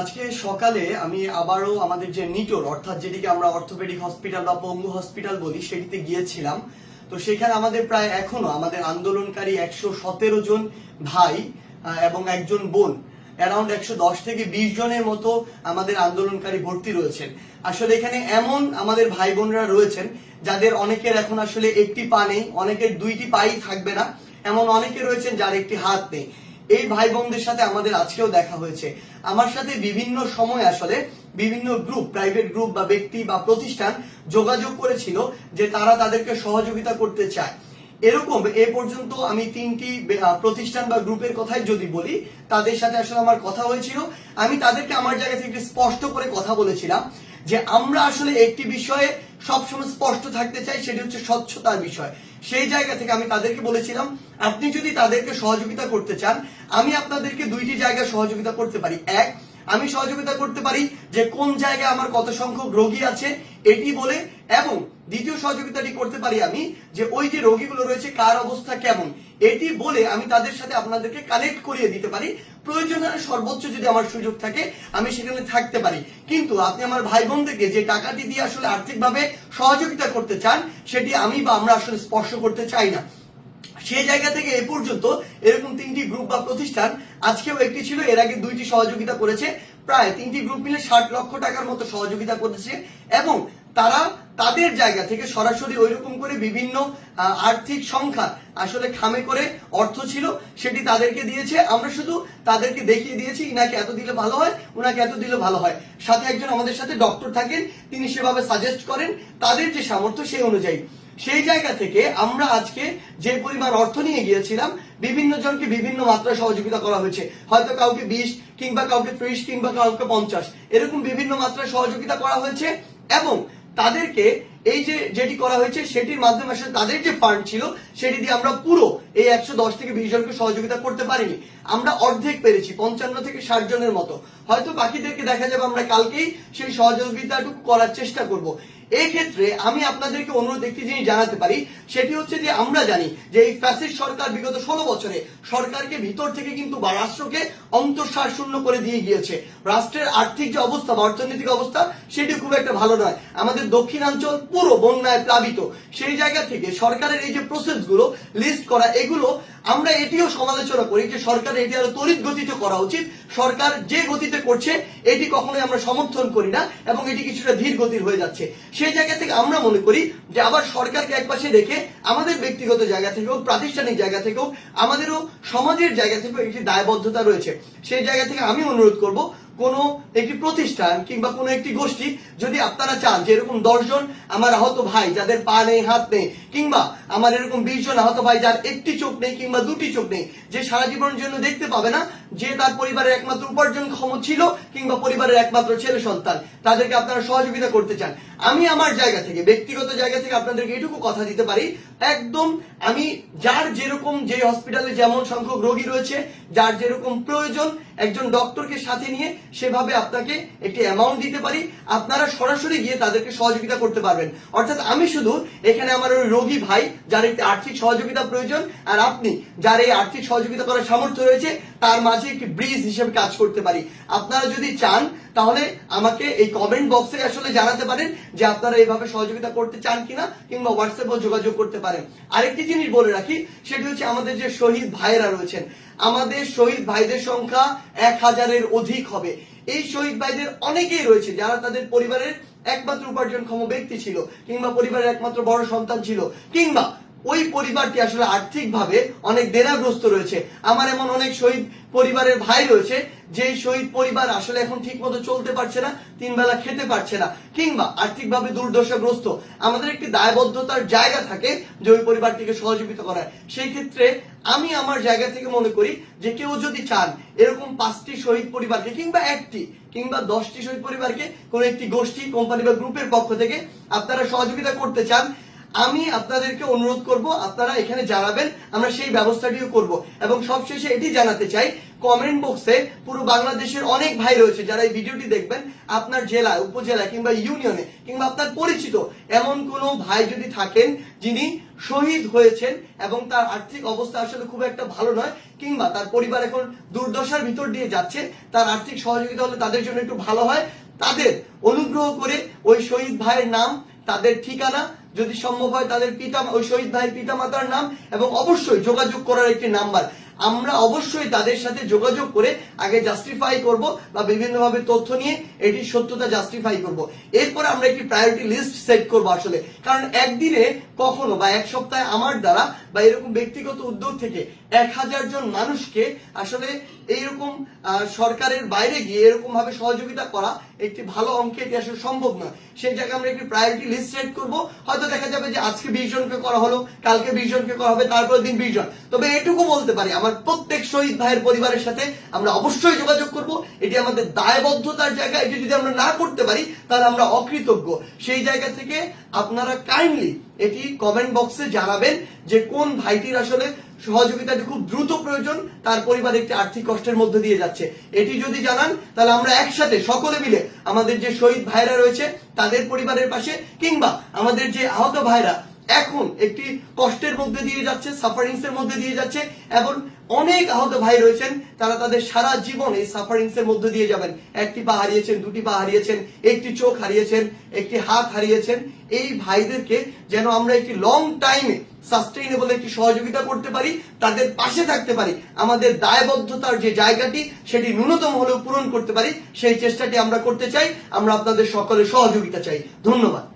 আজকে সকালে আমি আবারও আমাদের যে নিটোর, অর্থাৎ যেটিকে আমরা অর্থোপেডিক হসপিটাল বা পঙ্গু হসপিটাল বলি, সেটিতে গিয়েছিলাম। তো সেখানে আমাদের প্রায় এখনও আমাদের আন্দোলনকারী একশো সতেরো জন ভাই এবং একজন বোন অ্যারাউন্ড একশো দশ থেকে বিশ জনের মতো আমাদের আন্দোলনকারী ভর্তি রয়েছেন। আসলে এখানে এমন আমাদের ভাই বোনরা রয়েছেন, যাদের অনেকের এখন আসলে একটি পা নেই, অনেকের দুইটি পাই থাকবে না, এমন অনেকে রয়েছেন যার একটি হাত নেই। এই ভাই বোনদের সাথে আমাদের আজকেও দেখা হয়েছে। আমার সাথে বিভিন্ন সময় আসলে বিভিন্ন গ্রুপ প্রাইভেট গ্রুপ বা ব্যক্তি বা প্রতিষ্ঠান যোগাযোগ করেছিল যে তারা তাদেরকে সহযোগিতা করতে চায়। এরকম এ পর্যন্ত আমি তিনটি প্রতিষ্ঠান বা গ্রুপের কথাই যদি বলি, তাদের সাথে আসলে আমার কথা হয়েছিল। আমি তাদেরকে আমার জায়গা থেকে স্পষ্ট করে কথা বলেছিলাম যে আমরা আসলে একটি বিষয়ে সবসময় স্পষ্ট থাকতে চাই, সেটি হচ্ছে স্বচ্ছতার বিষয়। সেই জায়গা থেকে আমি তাদেরকে বলেছিলাম, আপনি যদি তাদেরকে সহযোগিতা করতে চান, আমি আপনাদেরকে দুইটি জায়গায় সহযোগিতা করতে পারি। এক, আমি সহযোগিতা করতে পারি যে কোন জায়গায় আমার কত সংখ্যক রোগী আছে, এটি বলে, এবং দ্বিতীয় সহযোগিতাটি করতে পারি আমি যে ওই যে রোগীগুলো রয়েছে, কার অবস্থা কেমন? এটি বলে আমি তাদের সাথে আপনাদেরকে কানেক্ট করিয়ে দিতে পারি। প্রয়োজনে সর্বোচ্চ যদি আমার সুযোগ থাকে, আমি সেখানে থাকতে পারি। কিন্তু আপনি আমার ভাই বোনদেরকে যে টাকাটি দিয়ে আসলে আর্থিকভাবে সহযোগিতা করতে চান, সেটি আমি বা আমরা আসলে স্পর্শ করতে চাই না। সেই জায়গা থেকে এ পর্যন্ত এরকম তিনটি গ্রুপ বা প্রতিষ্ঠান, আজকেও একটি ছিল, এর আগে দুইটি সহযোগিতা করেছে। প্রায় তিনটি গ্রুপ মিলে ষাট লক্ষ টাকার মতো সহযোগিতা করেছে। এবং তারা তাদের জায়গা থেকে সরাসরি ওইরকম করে বিভিন্ন আর্থিক সংখ্যা আসলে খামে করে অর্থ ছিল, সেটি তাদেরকে দিয়েছে। আমরা শুধু তাদেরকে দেখিয়ে দিয়েছি, ইনাকে এত দিলে ভালো হয়, উনাকে এত দিলে ভালো হয়। সাথে একজন আমাদের সাথে ডক্টর থাকেন, তিনি সেভাবে সাজেস্ট করেন, তাদের যে সামর্থ্য সেই অনুযায়ী। সেই জায়গা থেকে আমরা আজকে যে পরিমাণ অর্থ নিয়ে গিয়েছিলাম, বিভিন্ন জনকে বিভিন্ন মাত্রায় সহযোগিতা করা হয়েছে। হয়তো কাউকে বিশ, কিংবা কাউকে ত্রিশ, কিংবা কাউকে পঞ্চাশ, এরকম বিভিন্ন মাত্রায় সহযোগিতা করা হয়েছে, এবং তাদেরকে এই যে যেটি করা হয়েছে, সেটির মাধ্যমে আসলে তাদের যে ফান্ড ছিল, সেটি দিয়ে আমরা পুরো এই একশো দশ থেকে বিশ জনকে সহযোগিতা করতে পারিনি। আমরা অর্ধেক পেরেছি, পঞ্চান্ন থেকে ষাট জনের মতো। হয়তো বাকিদেরকে দেখা যাবে আমরা কালকেই সেই সহযোগিতাটুকু করার চেষ্টা করব। এই ক্ষেত্রে আমি আপনাদেরকে অনুরোধ একটি জিনিস জানাতে পারি, সেটি হচ্ছে যে আমরা জানি যে এই ফ্যাসিস্ট সরকার বিগত ষোলো বছরে সরকারকে ভিতর থেকে কিন্তু বা রাষ্ট্রকে অন্তঃসার শূন্য করে দিয়ে গিয়েছে। রাষ্ট্রের আর্থিক যে অবস্থা বা অর্থনৈতিক অবস্থা, সেটি খুব একটা ভালো নয়। আমাদের দক্ষিণাঞ্চল পুরো বন্যায় প্লাবিত। সেই জায়গা থেকে সরকারের এই যে প্রসেসগুলো লিস্ট করা, এগুলো আমরা এটিও সমালোচনা করি যে সরকার এটি আরও তড়িৎ গতিতে করা উচিত। সরকার যে গতিতে করছে, এটি কখনোই আমরা সমর্থন করি না এবং এটি কিছুটা ধীর গতির হয়ে যাচ্ছে। সেই জায়গা থেকে আমরা মনে করি যে আবার সরকারকে একপাশে রেখে আমাদের ব্যক্তিগত জায়গা থেকেও প্রাতিষ্ঠানিক জায়গা থেকেও আমাদেরও সমাজের জায়গা থেকেও একটি দায়বদ্ধতা রয়েছে। সেই জায়গা থেকে আমি অনুরোধ করব কোনো একটি প্রতিষ্ঠান কিংবা কোনো একটি গোষ্ঠী যদি আপনারা চান যে এরকম দশজন আমার আহত ভাই যাদের পা নেই, হাত নেই, কিংবা আমার এরকম বিশ জন আহত ভাই যার একটি চোখ নেই কিংবা দুটি চোখ নেই, যে সারা জীবনের জন্য দেখতে পাবে না যে তার পরিবারের একমাত্র উপার্জন ক্ষম ছিল কিংবা পরিবারের একমাত্র ছেলে সন্তান, তাদেরকে আপনারা সহযোগিতা করতে চান। আমি আমার জায়গা থেকে, ব্যক্তিগত জায়গা থেকে আপনাদেরকে এটুকু কথা দিতে পারি, একদম আমি যার যেরকম যে হসপিটালে যেমন সংখ্যক রোগী রয়েছে, যার যেরকম প্রয়োজন একজন ডক্টরকে সাথে নিয়ে সেভাবে আপনাকে একটি অ্যামাউন্ট দিতে পারি। আপনারা সরাসরি গিয়ে তাদেরকে সহযোগিতা করতে পারবেন। অর্থাৎ আমি শুধু এখানে আমার ওই রোগী ভাই, যার একটি আর্থিক সহযোগিতা প্রয়োজন, আর আপনি যার এই আর্থিক সহযোগিতা করার সামর্থ্য রয়েছে, তার মাঝে একটি ব্রিজ হিসেবে কাজ করতে পারি। আপনারা যদি চান, তাহলে আমাকে এই কমেন্ট বক্সে আসলে জানাতে পারেন যে আপনারা এইভাবে সহযোগিতা করতে চান কিনা, কিংবা হোয়াটসঅ্যাপেও যোগাযোগ করতে পারেন। আরেকটি জিনিস বলে রাখি, সেটি হচ্ছে আমাদের যে শহীদ ভাইয়েরা রয়েছেন আমাদের শহীদ ভাইদের সংখ্যা এক হাজারের অধিক হবে। এই শহীদ ভাইদের অনেকেই রয়েছে যারা তাদের পরিবারের একমাত্র উপার্জনক্ষম ব্যক্তি ছিল কিংবা পরিবারের একমাত্র বড় সন্তান ছিল কিংবা ওই পরিবারটি আসলে আর্থিকভাবে অনেক দেনাগ্রস্ত রয়েছে। আমার এমন অনেক শহীদ পরিবারের ভাই রয়েছে যে শহীদ পরিবার আসলে এখন ঠিক মতো চলতে পারছে না, তিন বেলা খেতে পারছে না, কিংবা আর্থিকভাবে দুর্দশাগ্রস্ত। আমাদের একটি দায়বদ্ধতার জায়গা থাকে যে ওই পরিবারটিকে সহযোগিতা করার। সেই ক্ষেত্রে আমি আমার জায়গা থেকে মনে করি যে কেউ যদি চান এরকম পাঁচটি শহীদ পরিবারকে কিংবা একটি, কিংবা দশটি শহীদ পরিবারকে কোনো একটি গোষ্ঠী কোম্পানি বা গ্রুপের পক্ষ থেকে আপনারা সহযোগিতা করতে চান, আমি আপনাদেরকে অনুরোধ করব, আপনারা এখানে জানাবেন, আমরা সেই ব্যবস্থাটিও করব। এবং সবশেষে এটি জানাতে চাই কমেন্ট বক্সে পুরো বাংলাদেশের অনেক ভাই রয়েছে যারা এই ভিডিওটি দেখবেন। আপনার জেলা উপজেলা কিংবা ইউনিয়নে কিংবা আপনার পরিচিত এমন কোনো ভাই যদি থাকেন যিনি শহীদ হয়েছেন এবং তার আর্থিক অবস্থা আসলে খুব একটা ভালো নয় কিংবা তার পরিবার এখন দুর্দশার ভিতর দিয়ে যাচ্ছে, তার আর্থিক সহযোগিতা হলে তাদের জন্য একটু ভালো হয়। তাদের অনুগ্রহ করে ওই শহীদ ভাইয়ের নাম, তাদের ঠিকানা, যদি সম্ভব হয় তাদের পিতা, ওই শহীদ ভাইয়ের পিতা মাতার নাম এবং অবশ্যই যোগাযোগ করার একটি নাম্বার। আমরা অবশ্যই তাদের সাথে যোগাযোগ করে আগে জাস্টিফাই করব বা বিভিন্নভাবে তথ্য নিয়ে এটির সত্যতা জাস্টিফাই করব। এরপরে আমরা একটি প্রায়োরিটি লিস্ট সেট করব আসলে। কারণ একদিনে কখনো বা এক সপ্তাহে আমার দ্বারা বা এরকম ব্যক্তিগত উদ্যোগ থেকে এক হাজার জন মানুষকে আসলে এইরকম সরকারের বাইরে গিয়ে এরকম ভাবে সহযোগিতা করা একটি ভালো অঙ্কে এটি আসলে সম্ভব নয় সেই জায়গায় আমরা একটি প্রায়োরিটি লিস্ট সেট করব। হয়তো দেখা যাবে যে আজকে বিশ জনকে করা হলো, কালকে বিশ জনকে করা হবে তারপর দিন বিশ জন। তবে এটুকু বলতে পারি, আমার প্রত্যেক শহীদ ভাইয়ের পরিবারের সাথে আমরা অবশ্যই যোগাযোগ করব। এটি আমাদের দায়বদ্ধতার জায়গা। এটি যদি আমরা না করতে পারি, তাহলে আমরা অকৃতজ্ঞ। সেই জায়গা থেকে আপনারা কাইন্ডলি এটি কমেন্ট বক্সে জানাবেন যে কোন ভাইটির আসলে সহযোগিতাটি খুব দ্রুত প্রয়োজন, তার পরিবার একটি আর্থিক কষ্টের মধ্যে দিয়ে যাচ্ছে। এটি যদি জানান, তাহলে আমরা একসাথে সকলে মিলে আমাদের যে শহীদ ভাইরা রয়েছে, তাদের পরিবারের পাশে কিংবা আমাদের যে আহত ভাইরা এখন একটি কষ্টের মধ্যে দিয়ে যাচ্ছে সাফারিংস এর মধ্যে দিয়ে যাচ্ছে। এবং অনেক আহত ভাই রয়েছেন, তারা তাদের সারা জীবন এই সাফারিংস এর মধ্যে দিয়ে যাবেন। একটি পা হারিয়েছেন, দুটি পা হারিয়েছেন, একটি চোখ হারিয়েছেন, একটি হাত হারিয়েছেন। এই ভাইদেরকে যেন আমরা একটি লং টাইমে সাস্টেইনেবল একটি সহযোগিতা করতে পারি, তাদের পাশে থাকতে পারি। আমাদের দায়বদ্ধতার যে জায়গাটি, সেটি ন্যূনতম হলেও পূরণ করতে পারি। সেই চেষ্টাটি আমরা করতে চাই। আমরা আপনাদের সকলের সহযোগিতা চাই। ধন্যবাদ।